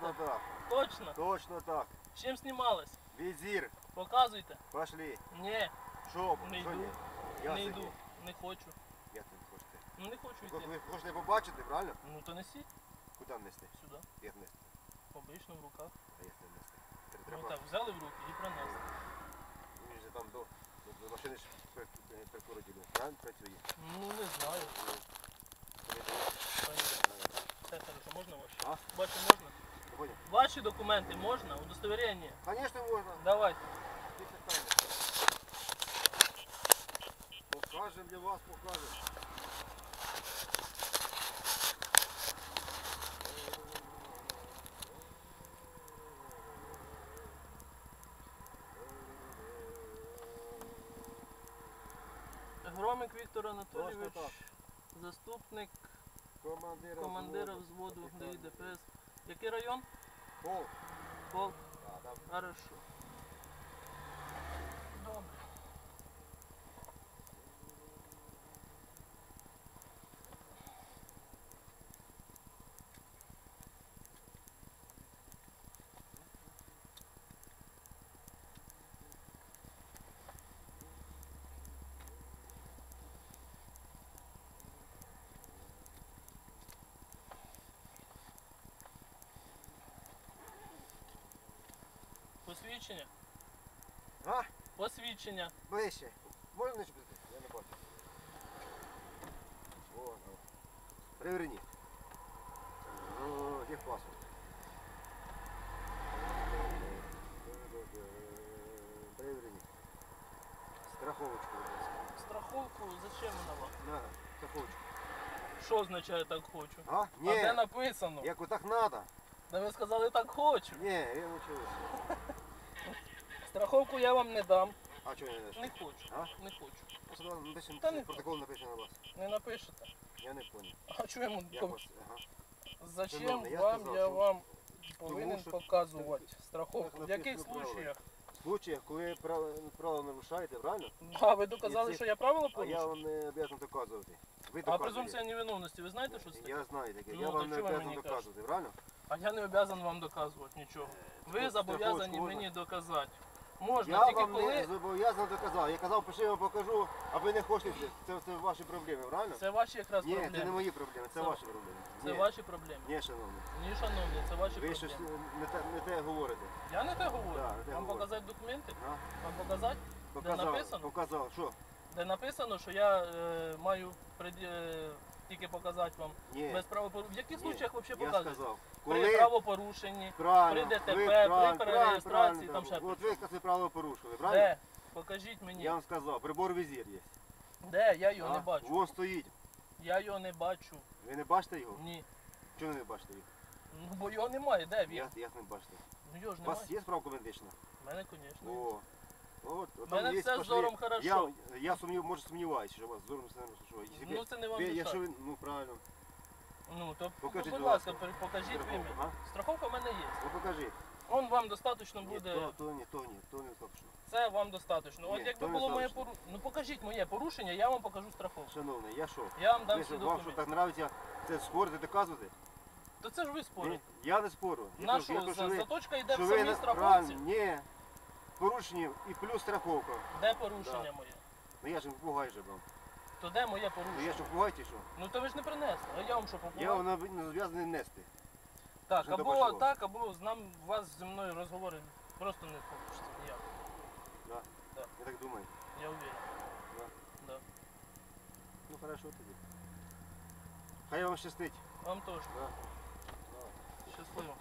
Точно? так. Точно Точно так. Чим знімались? Візір. Показуйте. Пошли. Ні, Що? Не йду. Я не йду. Не хочу. Як ви хочете? Ну не хочу йти. Ви хочете побачити, правильно? Ну то несіть Куди нести? сюди. Як нести? Обично в руках. А як не нести? Ну так, взяли в руки і принесли. Він же там до, до, машини ж при- при- прикуродили. Правильно працює? Ну не знаю. Ну, Все хорошо, можна? А? Ваші можна? Ваші документи можна? Удостоверення? Конечно можна. Давайте. Покажемо для вас, покажемо. Громик Віктор Просто Анатолійович, так. заступник Командира, командира взводу. взводу ДАІ ДПС. Який район? Пол. Пол. Да, да. Хорошо. Посвідчення? А? Посвідчення. Ближче. Можна не чіпити? Я не бачу. О, ну. Приверніть. Ну, є паспорт. Приверніть. Страховочку, будь ласка. Страховку зачем вона вам? На, страховочку. Що означає так хочу? А? А де Ні, написано? як отак надо. Та ви сказали так хочу. Ні, я не чуюся. Страховку я вам не дам. А чого не даш? Не хочу. А? Не хочу. Просто напишемо, Та не протокол напишемо на вас. Не напишете. Я не понял. А чому? Як вас? Ага. Зачем Шановний, я вам сказав, я що- вам повинен що- показувати страховку? В яких написано случаях? В случаях, коли право, право нарушаєте, правильно? А ви доказали, І це- що я правила А я порушив? вам не обов'язаний доказувати. Ви А презумпція невиновності, ви знаєте, що це? таке? Я знаю таке. Ну, я то вам не чого ви обов'язаний мені доказувати, правильно? А я не обов'язаний вам доказувати нічого. Ви Ну, зобов'язані страховочку мені доказати. Можна, Я тільки вам коли не зобов'язаний доказав. Я казав, пиши, я вам покажу, а ви не хочете. Це, це ваші проблеми, правильно? це ваші якраз Ні, це не мої проблеми, це Це- ваші проблеми. Це Ні. ваші проблеми. Ні, шановні. Ні, шановні, це ваші Ви щось проблеми. не те, не те говорите. Я не те говорю. Да, не те Вам говорю. показати документи? А? Вам показати? Показав, написано? показав. Що? Де написано, що я е, маю пред- е, тільки показати вам Ні. без правопорушення. В яких Ні. случаях взагалі Я показують? сказав. При Коли правопорушенні. правильно, при ДТП, ви при перереєстрації, правильно, там ще. От ви це право порушили, правильно? Де? Покажіть мені. Я вам сказав, прибор візір є. Де? Я його А? не бачу. Вон стоїть. Я його не бачу. Ви не бачите його? Ні. Чого ви не бачите його? Ну бо його немає. Де він? Як не бачите? Ну його ж У вас є справка медична? У мене, звісно. О. От, от мене є, все з пошли. зором хорошо. Я, я сумнів, може сумніваюся, що у вас з зором все хорошо. Якщо Ну це не вам ви, якщо ви, ну правильно. Ну то Покажіть, будь будь ласка, ласка, пер- покажіть ви мені. а? Страховка в мене є. Ну покажи. Он вам достатньо Ні, буде. то, то ні, то ні, то не точно. Це вам достатньо. От Ні, якби то не було моє порушення. Ну покажіть моє порушення, я вам покажу страховку. Шановний, я що? Я вам дам Ви всі що, вам що документи. так нравиться це спорити, доказувати? То це ж ви Ні, спорите. я не спорю. Я На кажу- я що, кажу, за- ви- заточка йде в що ви самій не- страховці? Ні. Порушення і плюс страховка. Де порушення Да. моє? Ну я ж не попугай же вам. То де моє Ну порушення? я що попугай чи що? Ну то ви ж не принесли, а я вам що Я вам нав- не зобов'язаний нести. Так, або так, або з нам у вас зі мною розговори просто не получиться ніяк. Да. Да. Я так думаю. Я уверен. Да. Да. Ну хорошо тоді. Хай вам щастить. Вам теж. Да. Щасливо.